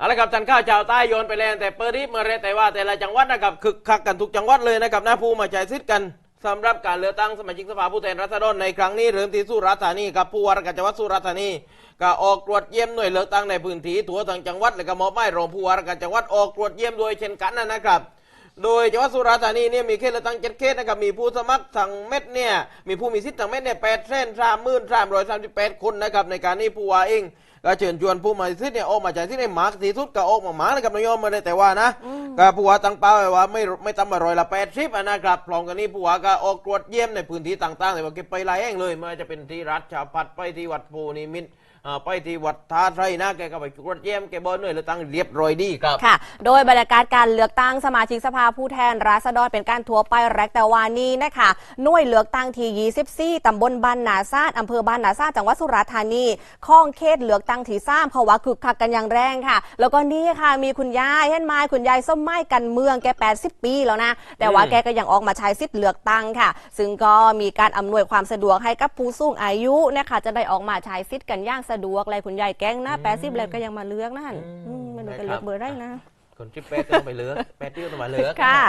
เอาละครับจันข้าวชาวใต้โยนไปแล้วแต่เปิดรีบมาเลยแต่ว่าแต่ละจังหวัดนะครับคึกคักกันทุกจังหวัดเลยนะครับนะผู้มาใจซิดกันสำหรับการเลือกตั้งสมาชิกสภาผู้แทนราษฎรในครั้งนี้เริ่มที่สุราษฎร์ธานีกับผู้ว่าราชการจังหวัดสุราษฎร์ธานีก็ออกตรวจเยี่ยมหน่วยเลือกตั้งในพื้นที่ทั่วทั้งจังหวัดและก็มอบหมายรองผู้ว่าราชการจังหวัดออกตรวจเยี่ยมโดยเช่นกันนะครับ โดยจังหวัดสุราษฎร์ธานีเนี่ยมีเขตเลือกตั้งเจ็ดเขตนะครับมีผู้สมัครทั้งเม็ดเนี่ยมีผู้มีสิทธิ์ทั้งเม็ดเนี่ยแปดเส้นสามหมื่นสามร้อยสามสิบแปดคนนะครับในการนี้ผู้ว่าเอง ก็เชิญชวนผู้มาสิทธิ์เนี่ยออกมาจากที่ในมาร์กที่สุดก็ออกมาหมานะครับนายยมมาได้แต่ว่านะก็ผู้ว่าตั้งเป้าไว้ว่าไม่ไม่ต่ำกว่าร้อยละแปดสิบนะครับพร้อมกันนี้ผู้ว่าก็ออกตรวจเยี่ยมในพื้นที่ต่างๆเลยว่าเก็บไปหลายแห่งเลยไม่ว่าจะเป็นที่รัฐชาวพัดไปที่วัดปูนิมิตรอ่า ไปที่วัดท่าไทรนะแกก็ไปตรวจเยี่ยมแกบอกหน่วยเลือกตั้งเรียบร้อยดีครับค่ะ โดยบรรยากาศการเลือกตั้งสมาชิกสภาผู้แทนราษฎรเป็นการทัวร์ไปแรกแต่วานี้นะคะหน่วยเลือกตั้งที่24ตำบลบ้านนาซาดอำเภอบ้านนาซาดจังหวัดสุราษฎร์ธานีข้องเขตเลือกตั้งที่สามเพราะว่าคึกคักกันอย่างแรงค่ะ แล้วก็นี่ค่ะมีคุณยายเห็นไหมคุณยายส้มไม้กันเมืองแก 80 ปีแล้วนะ แต่ว่าอืมแกก็ยังออกมาใช้สิทธิ์เลือกตั้งค่ะ ซึ่งก็มีการอำนวยความสะดวกให้กับผู้สูงอายุนะคะจะได้ออกมาใช้สิทธิ์กันอย่างสะดวกเลยคุณยายแก้งนะ80แล้วก็ยังมาเลือกนั่นอืมอืมไม่รู้จะนะครับเลือกเบอร์ได้นะ คนที่แปดต้องไปเลือกแปดที่ต้องมาเลือก ค่ะ